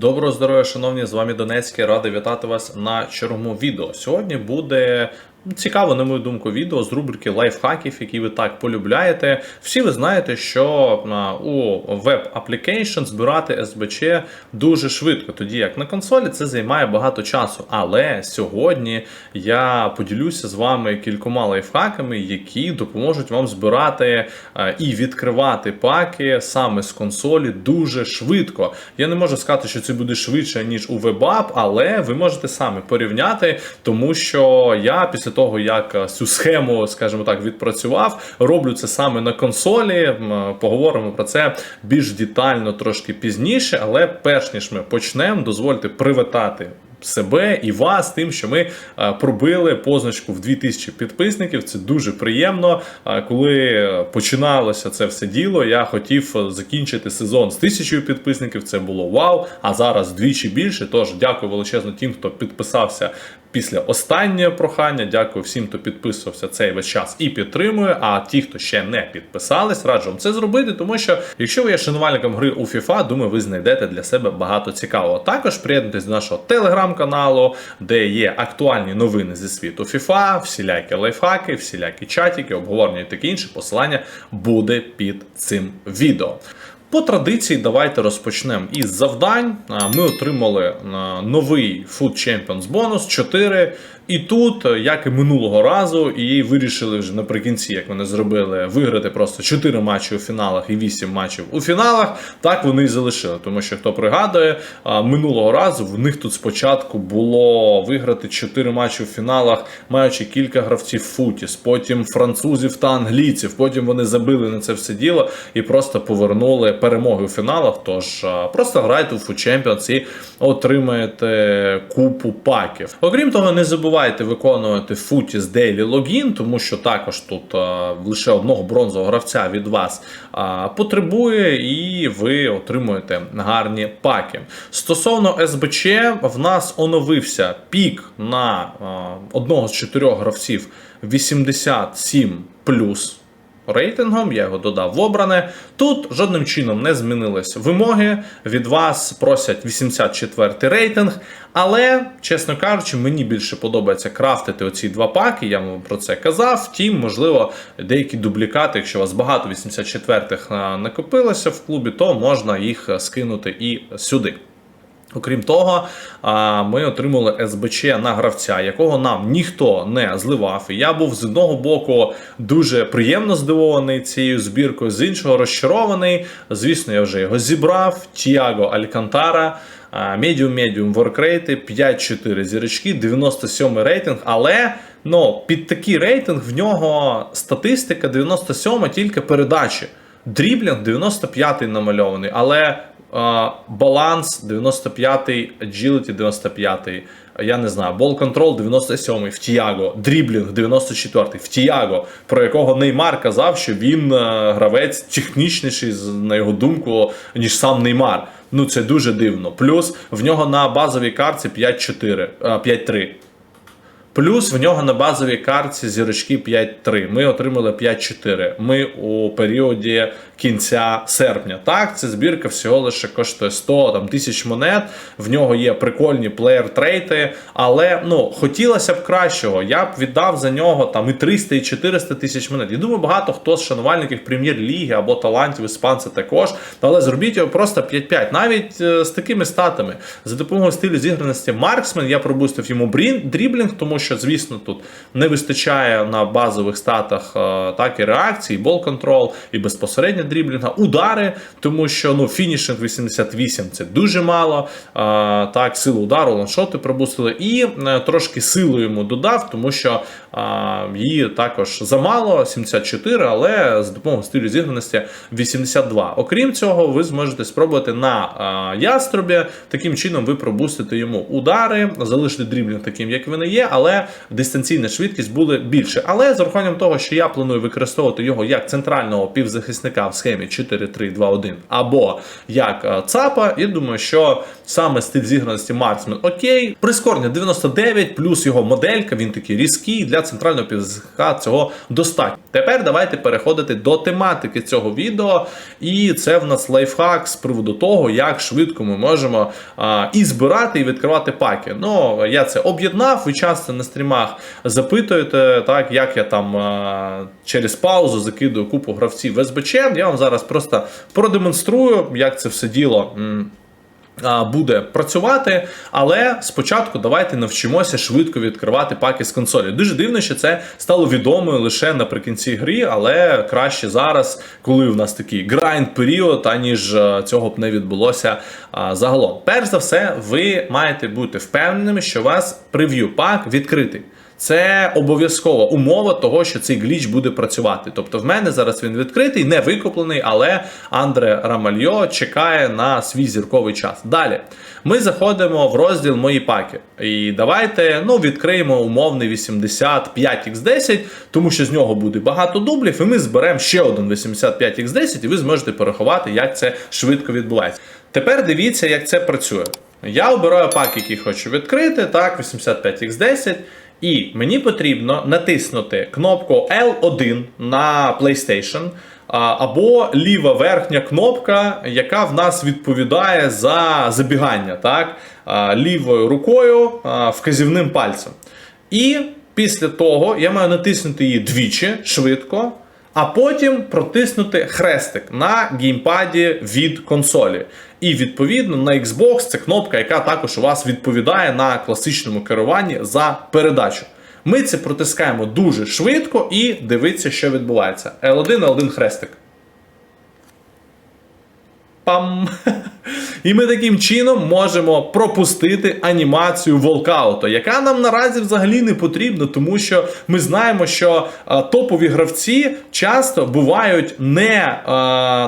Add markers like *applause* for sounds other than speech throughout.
Доброго здоров'я, шановні, з вами Донецький. Радий вітати вас на черговому відео. Сьогодні буде цікаво, на мою думку, відео з рубрики лайфхаків, які ви так полюбляєте. Всі ви знаєте, що у веб application збирати СБЧ дуже швидко, тоді як на консолі це займає багато часу. Але сьогодні я поділюся з вами кількома лайфхаками, які допоможуть вам збирати і відкривати паки саме з консолі дуже швидко. Я не можу сказати, що це буде швидше ніж у WebApp, але ви можете самі порівняти, тому що я після того, як е, цю схему, скажімо так, відпрацював, роблю це саме на консолі. Поговоримо про це більш детально трошки пізніше. Але перш ніж ми почнемо, дозвольте привітати. Себе і вас тим, що ми е, пробили позначку в 2000 підписників. Це дуже приємно. Е, Коли починалося це все діло, я хотів е, закінчити сезон з тисячою підписників. Це було вау. А зараз двічі більше. Тож дякую величезно тим, хто підписався після останнього прохання. Дякую всім, хто підписувався цей весь час і підтримує. А ті, хто ще не підписались, раджу вам це зробити, тому що якщо ви є шанувальником гри у FIFA, думаю, ви знайдете для себе багато цікавого. Також приєднуйтесь до нашого телеграм-каналу, де є актуальні новини зі світу FIFA, всілякі лайфхаки, всілякі чатики, обговорення і таке інше. Посилання буде під цим відео. По традиції, давайте розпочнемо із завдань. Ми отримали новий Food Champions бонус 4. І тут, е, як і минулого разу, і вирішили вже наприкінці, як вони зробили, виграти просто 4 матчі у фіналах і 8 матчів у фіналах. Так вони і залишили. Тому що хто пригадує, минулого разу в них тут спочатку було виграти 4 матчі у фіналах, маючи кілька гравців Футіс, потім французів та англійців. Потім вони забили на це все діло і просто повернули перемоги у фіналах. Тож просто грайте у Food Champions і отримаєте купу паків. Окрім того, не забувайте виконувати Footies Daily Login, тому що також тут а, лише одного бронзового гравця від вас а, потребує, і ви отримуєте гарні паки. Стосовно СБЧ, в нас оновився пік на а, одного з чотирьох гравців 87 рейтингом, я його додав в обране. Тут жодним чином не змінились вимоги. Від вас просять 84 рейтинг. Але, чесно кажучи, мені більше подобається крафтити оці два паки. Я вам про це казав. Втім, можливо, деякі дублікати, якщо у вас багато 84-х накопилося в клубі, то можна їх скинути і сюди. Окрім того, ми отримали СБЧ на гравця, якого нам ніхто не зливав. Я був з одного боку дуже приємно здивований цією збіркою, з іншого розчарований. Звісно, я вже його зібрав. Тіаго Алькантара. Медіум-медіум воркрейти, 5-4 зірочки, 97 рейтинг. Але ну, під такий рейтинг в нього статистика 97 тільки передачі. Дріблінг 95-й намальований, але баланс 95-й, agility 95-й, я не знаю, ball control 97-й в Тіаго, дріблінг 94-й в Тіаго, про якого Неймар казав, що він uh, гравець технічніший, на його думку, ніж сам Неймар. Ну це дуже дивно. Плюс в нього на базовій карті 5-4, uh, 5-3. Плюс в нього на базовій карті зірочки 5-3. Ми отримали 5-4. Ми у періоді кінця серпня. Так, ця збірка всього лише коштує 100 там, тисяч монет. В нього є прикольні плеєр-трейти, але ну, хотілося б кращого. Я б віддав за нього там і 300, і 400 тисяч монет. Я думаю, багато хто з шанувальників прем'єр-ліги або талантів іспанця також. Але зробіть його просто 5-5. Навіть е, з такими статами. За допомогою стилю зіграності Марксмен я пробустив йому брін, дріблінг, тому що, звісно, тут не вистачає на базових статах е, так і реакції, і бол контрол, і безпосередньо дріблінга, удари, тому що ну, фінішинг 88 це дуже мало. А, так, силу удару, ланшоти пробустили. І е, трошки силу йому додав, тому що а, її також замало, 74, але з допомогою стилю зіграності 82. Окрім цього, ви зможете спробувати на а, яструбі. Таким чином ви пробустите йому удари, залишите дріблінг таким, як він є, але дистанційна швидкість буде більше. Але з урахуванням того, що я планую використовувати його як центрального півзахисника в схемі 4-3-2-1 або як е, ЦАПа, я думаю, що саме стиль зіграності Марксмен окей. Прискорення 99 плюс його моделька, він такий різкий для центрального півзахисника цього достатньо. Тепер давайте переходити до тематики цього відео. І це в нас лайфхак з приводу того, як швидко ми можемо а, і збирати, і відкривати паки. Ну, я це об'єднав. Ви часто на стрімах запитуєте, так, як я там а, через паузу закидую купу гравців в СБЧ. Я вам зараз просто продемонструю, як це все діло. буде працювати, але спочатку давайте навчимося швидко відкривати паки з консолі. Дуже дивно, що це стало відомо лише наприкінці гри, але краще зараз, коли в нас такий грайнд період, аніж е, цього б не відбулося а, загалом. Перш за все, ви маєте бути впевненими, що у вас прев'ю пак відкритий. Це обов'язкова умова того, що цей гліч буде працювати. Тобто в мене зараз він відкритий, не викуплений, але Андре Рамальо чекає на свій зірковий час. Далі ми заходимо в розділ Мої паки. І давайте ну, відкриємо умовний 85x10, тому що з нього буде багато дублів, і ми зберемо ще один 85x10, і ви зможете порахувати, як це швидко відбувається. Тепер дивіться, як це працює. Я обираю пак, який хочу відкрити, так, 85x10. І мені потрібно натиснути кнопку L1 на PlayStation або ліва верхня кнопка, яка в нас відповідає за забігання, так? Лівою рукою вказівним пальцем. І після того я маю натиснути її двічі швидко. А потім протиснути хрестик на геймпаді від консолі. І відповідно на Xbox це кнопка, яка також у вас відповідає на класичному керуванні за передачу. Ми це протискаємо дуже швидко і дивиться, що відбувається. L1, L1 хрестик. Пам! *laughs* І ми таким чином можемо пропустити анімацію волкауту, яка нам наразі взагалі не потрібна, тому що ми знаємо, що а, топові гравці часто бувають не а,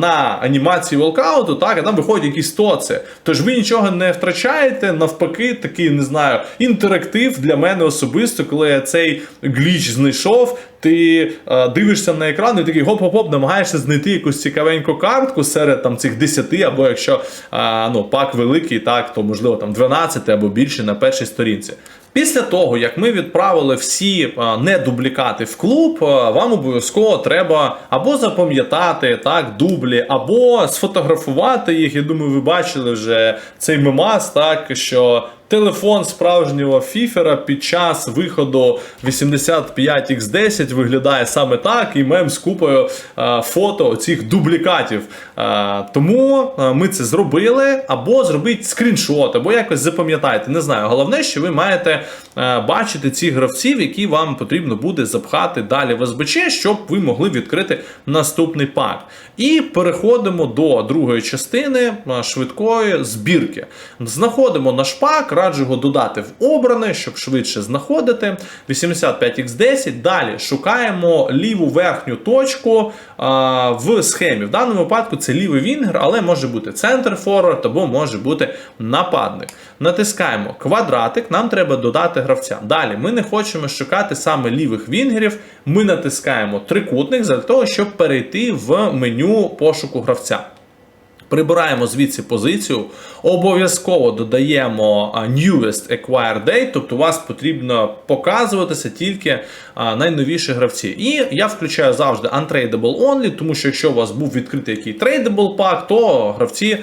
на анімації волкауту, так, а там виходять якісь тоци. Тож ви нічого не втрачаєте, навпаки, такий, не знаю, інтерактив для мене особисто, коли я цей гліч знайшов. Ти е, дивишся на екран і такий гоп-гоп-гоп, намагаєшся знайти якусь цікавеньку картку серед там цих 10, або якщо е, ну, пак великий, так, то можливо там 12 або більше на першій сторінці. Після того, як ми відправили всі не недублікати в клуб, вам обов'язково треба або запам'ятати так, дублі, або сфотографувати їх. Я думаю, ви бачили вже цей мемас, так що телефон справжнього фіфера під час виходу 85X10 виглядає саме так, і мем з купою е, фото цих дублікатів. Е, тому е, ми це зробили, або зробіть скріншот, або якось запам'ятайте. Не знаю. Головне, що ви маєте е, бачити цих гравців, які вам потрібно буде запхати далі в СБЧ, щоб ви могли відкрити наступний пак. І переходимо до другої частини швидкої збірки. Знаходимо наш пак, раджу його додати в обране, щоб швидше знаходити. 85x10. Далі шукаємо ліву верхню точку а, в схемі. В даному випадку це лівий вінгер, але може бути центр форвард або може бути нападник. Натискаємо квадратик, нам треба додати гравця. Далі ми не хочемо шукати саме лівих вінгерів. Ми натискаємо трикутник для того, щоб перейти в меню пошуку гравця. Прибираємо звідси позицію, обов'язково додаємо Newest Acquire Date, тобто у вас потрібно показуватися тільки найновіші гравці. І я включаю завжди Untradable Only, тому що якщо у вас був відкритий який Tradable пак, то гравці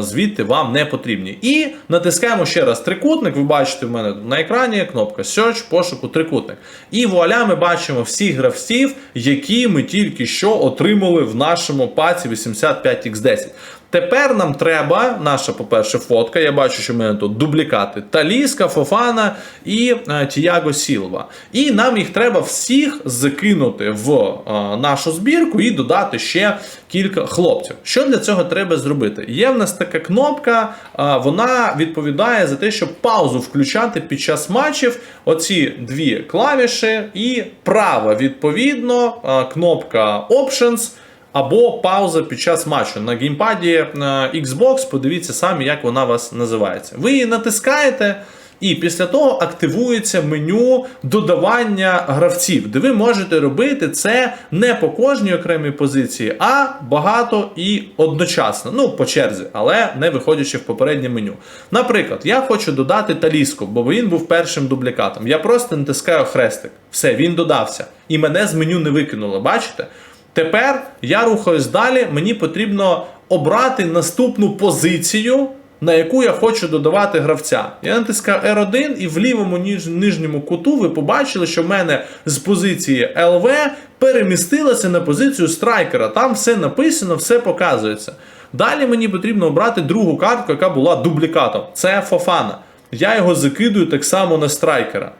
звідти вам не потрібні. І натискаємо ще раз трикутник. Ви бачите в мене на екрані кнопка Search, пошуку трикутник. І вуаля, ми бачимо всіх гравців, які ми тільки що отримали в нашому паці 85x10. Тепер нам треба, наша, по-перше, фотка. Я бачу, що мене тут дублікати Таліска, Фофана і е, Тіаго Сілва. І нам їх треба всіх закинути в е, нашу збірку і додати ще кілька хлопців. Що для цього треба зробити? Є в нас така кнопка, е, вона відповідає за те, щоб паузу включати під час матчів. Оці дві клавіші, і права, відповідно, кнопка Options. Або пауза під час матчу на геймпаді на Xbox. Подивіться самі, як вона вас називається. Ви її натискаєте, І після того активується меню додавання гравців, де ви можете робити це не по кожній окремій позиції, а багато і одночасно. Ну, по черзі, але не виходячи в попереднє меню. Наприклад, я хочу додати таліску, бо він був першим дублікатом. Я просто натискаю хрестик. Все, він додався. І мене з меню не викинуло. Бачите? Тепер я рухаюсь далі. Мені потрібно обрати наступну позицію, на яку я хочу додавати гравця. Я натискаю R1 і в лівому ніж, нижньому куту ви побачили, що в мене з позиції LV перемістилося на позицію страйкера. Там все написано, все показується. Далі мені потрібно обрати другу картку, яка була дублікатом. Це Фофана. Я його закидую так само на страйкера.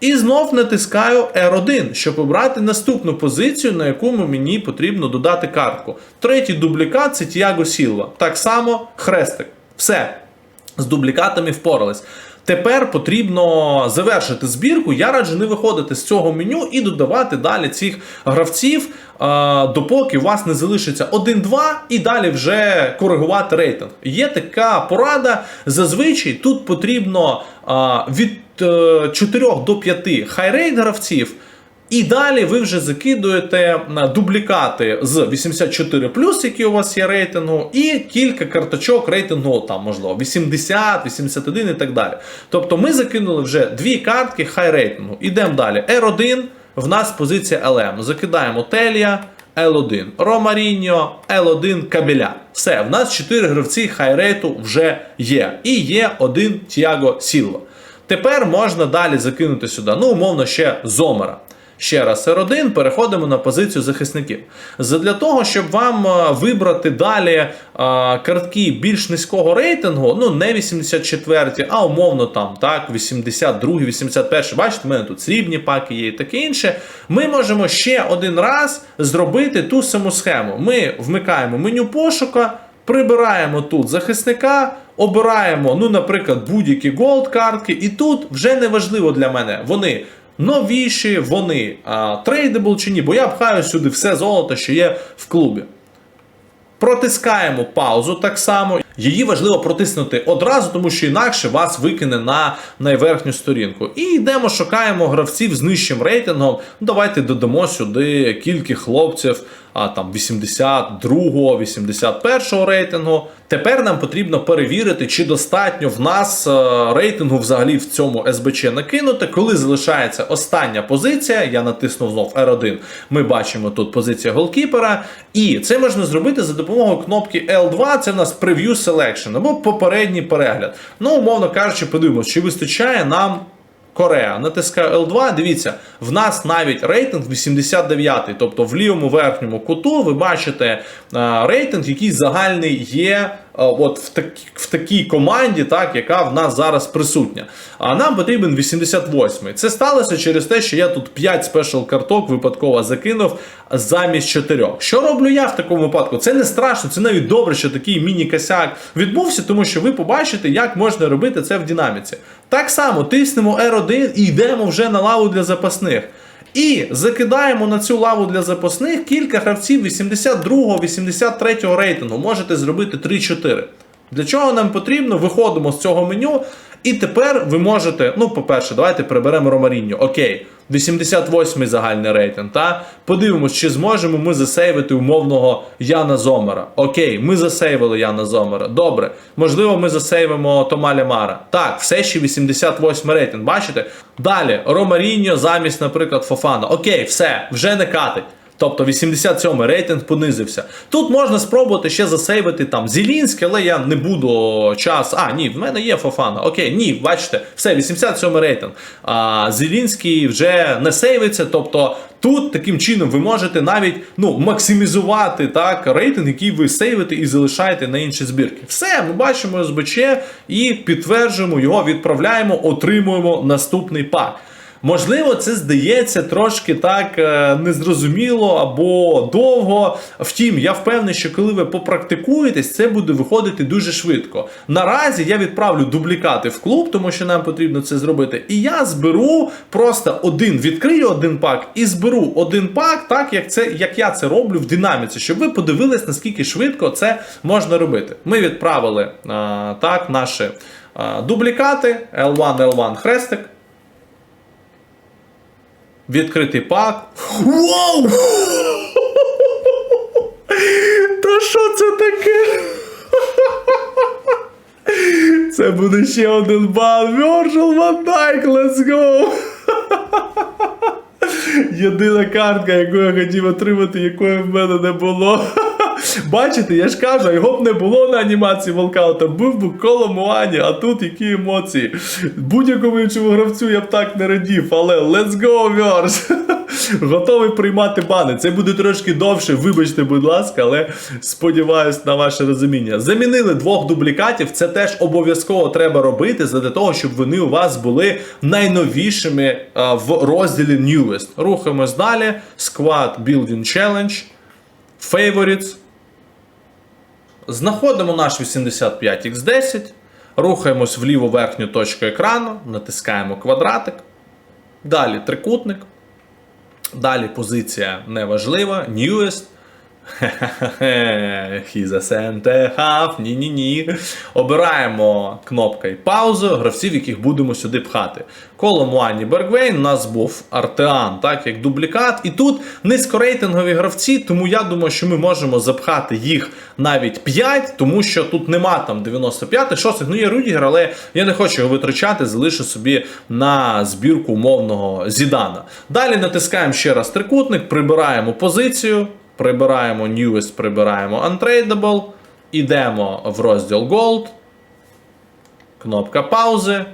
І знов натискаю R1, щоб обрати наступну позицію, на яку мені потрібно додати картку. Третій дублікат це Тіаго Сілва. Так само хрестик. Все. З дублікатами впорались. Тепер потрібно завершити збірку. Я раджу не виходити з цього меню і додавати далі цих гравців, а, допоки у вас не залишиться 1-2 і далі вже коригувати рейтинг. Є така порада. Зазвичай тут потрібно а, від е, 4 до 5 хайрейт гравців. І далі ви вже закидуєте дублікати з 84 які у вас є рейтингу, і кілька карточок рейтингу, там, можливо, 80, 81 і так далі. Тобто ми закинули вже дві картки хай рейтингу. Ідемо далі. R1, в нас позиція LM. Закидаємо Телія, L1, Ромаріньо, L1 Кабеля. Все, в нас 4 гравці хайрейту вже є. І є один Тіаго Сілва. Тепер можна далі закинути сюди, ну, умовно, ще Зомера. Ще раз R1, переходимо на позицію захисників. Для того, щоб вам е, вибрати далі а, картки більш низького рейтингу, ну не 84, а умовно там, так, 82, 81. Бачите, в мене тут срібні паки є і таке інше. Ми можемо ще один раз зробити ту саму схему. Ми вмикаємо меню пошука. Прибираємо тут захисника, обираємо, ну, наприклад, будь-які голд картки, і тут вже не важливо для мене. Вони новіші, вони а, трейдабл чи ні, бо я пхаю сюди все золото, що є в клубі. Протискаємо паузу так само. Її важливо протиснути одразу, тому що інакше вас викине на найверхню сторінку. І йдемо, шукаємо гравців з нижчим рейтингом. Давайте додамо сюди кілька хлопців, а там 82-го, 81-го рейтингу. Тепер нам потрібно перевірити, чи достатньо в нас е, рейтингу взагалі в цьому СБЧ накинути. Коли залишається остання позиція, я натиснув знов R1. Ми бачимо тут позиція голкіпера. І це можна зробити за допомогою кнопки L2. Це в нас Preview Selection або попередній перегляд. Ну, умовно кажучи, подивимось, чи вистачає нам. Корея. Натискаю L2. Дивіться, в нас навіть рейтинг 89, тобто в лівому верхньому куту ви бачите рейтинг, який загальний є от в, так, в такій команді, так, яка в нас зараз присутня. А нам потрібен 88. Це сталося через те, що я тут 5 спешл карток випадково закинув замість 4. Що роблю я в такому випадку? Це не страшно, це навіть добре, що такий міні-косяк відбувся, тому що ви побачите, як можна робити це в динаміці. Так само тиснемо R1 і йдемо вже на лаву для запасних. І закидаємо на цю лаву для запасних кілька гравців 82-83 рейтингу. Можете зробити 3-4. Для чого нам потрібно? Виходимо з цього меню. І тепер ви можете, ну, по-перше, давайте приберемо Ромаріньо. Окей, 88-й загальний рейтинг. Та? Подивимось, чи зможемо ми засейвити умовного Яна Зомера. Окей, ми засейвили Яна Зомера. Добре. Можливо, ми засейвимо Томаля Мара. Так, все ще 88 рейтинг. Бачите? Далі, Ромаріньо замість, наприклад, Фофана. Окей, все, вже не катить. Тобто 87 рейтинг понизився. Тут можна спробувати ще засейвити там Зілінське, але я не буду час. А, ні, в мене є Фофана. Окей, ні, бачите, все, 87 рейтинг. А Зілінський вже не сейвиться. Тобто тут таким чином ви можете навіть ну, максимізувати так, рейтинг, який ви сейвите і залишаєте на інші збірки. Все, ми бачимо СБЧ і підтверджуємо його, відправляємо, отримуємо наступний пак. Можливо, це здається трошки так е, незрозуміло або довго. Втім, я впевнений, що коли ви попрактикуєтесь, це буде виходити дуже швидко. Наразі я відправлю дублікати в клуб, тому що нам потрібно це зробити. І я зберу просто один, відкрию один пак і зберу один пак, так як це як я це роблю в динаміці, щоб ви подивились, наскільки швидко це можна робити. Ми відправили а, так наші А, Дублікати L1, L1 хрестик. Відкритий пак. Вау! Та що це таке? Це буде ще один бан. Virgil van Dijk, let's go! Єдина картка, яку я хотів отримати, якої в мене не було. Бачите, я ж кажу, його б не було на анімації волкаута, був би коло Муані, а тут які емоції. Будь-якому іншому гравцю я б так не радів, але let's go, Верс! *laughs* Готовий приймати бани. Це буде трошки довше, вибачте, будь ласка, але сподіваюсь на ваше розуміння. Замінили двох дублікатів, це теж обов'язково треба робити для того, щоб вони у вас були найновішими а, в розділі Newest. Рухаємось далі. Squad Building Challenge. Favorites. Знаходимо наш 85x10, рухаємось в ліву верхню точку екрану, натискаємо квадратик. Далі трикутник. Далі позиція неважлива. Newest. *laughs* He's a Santa half, ні-ні-ні. Обираємо кнопка і паузу гравців, яких будемо сюди пхати. Коло Муані Бергвейн у нас був Артеан, так, як дублікат. І тут низькорейтингові гравці, тому я думаю, що ми можемо запхати їх навіть 5, тому що тут нема там 95 6 ну є Рудігер, але я не хочу його витрачати, залишу собі на збірку умовного Зідана. Далі натискаємо ще раз трикутник, прибираємо позицію. Прибираємо Newest, прибираємо Untradeable. Ідемо в розділ Gold. Кнопка паузи.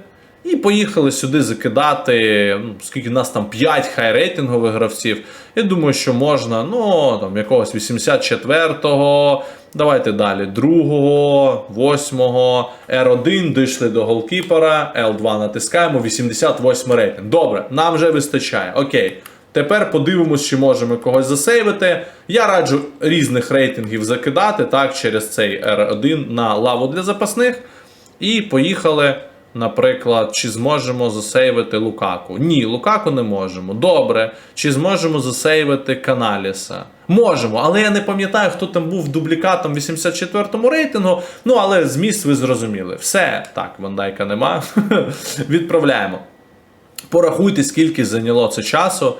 І поїхали сюди закидати. Ну, скільки в нас там 5 хай-рейтингових гравців. Я думаю, що можна, ну, там, якогось 84-го. Давайте далі. 2-го, 8-го, R1, дійшли до голкіпера, L2 натискаємо, 88 рейтинг. Добре, нам вже вистачає. Окей. Тепер подивимось, чи можемо когось засейвити. Я раджу різних рейтингів закидати так, через цей R1 на лаву для запасних. І поїхали, наприклад, чи зможемо засейвити Лукаку. Ні, Лукаку не можемо. Добре. Чи зможемо засейвити Каналіса? Можемо, але я не пам'ятаю, хто там був дублікатом 84-му рейтингу. Ну, але зміст ви зрозуміли. Все, так, Вандайка нема. *laughs* Відправляємо. Порахуйте, скільки зайняло це часу.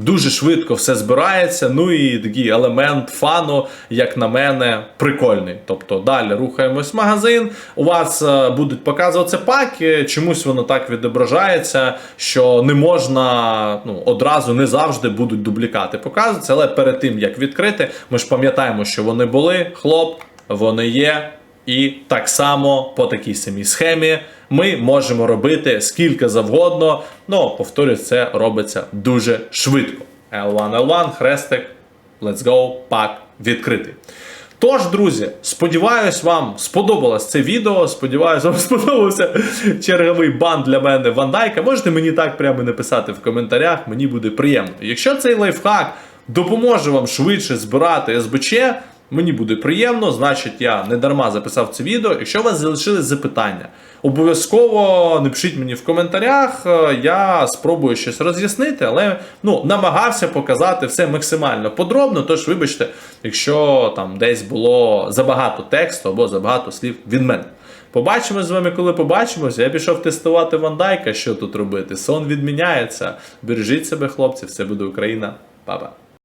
Дуже швидко все збирається. Ну і такий елемент фану, як на мене, прикольний. Тобто далі рухаємось в магазин. У вас е, будуть показуватися паки. Чомусь воно так відображається, що не можна ну, одразу не завжди будуть дублікати показуватися. Але перед тим як відкрити, ми ж пам'ятаємо, що вони були. Хлоп, вони є. І так само по такій самій схемі ми можемо робити скільки завгодно. Ну, повторюсь, це робиться дуже швидко. L1, L1, хрестик, let's go, пак відкритий. Тож, друзі, сподіваюсь, вам сподобалось це відео. Сподіваюсь, вам *laughs* сподобався черговий бан для мене Вандайка. Можете мені так прямо написати в коментарях, мені буде приємно. Якщо цей лайфхак допоможе вам швидше збирати СБЧ, Мені буде приємно, значить, я не дарма записав це відео. Якщо у вас залишились запитання, обов'язково напишіть мені в коментарях. е, Я спробую щось роз'яснити, але ну, намагався показати все максимально подробно. Тож, вибачте, якщо там десь було забагато тексту або забагато слів від мене. Побачимось з вами, коли побачимося. Я пішов тестувати Вандайка, що тут робити. Сон відміняється. Бережіть себе, хлопці, все буде Україна. Па-па.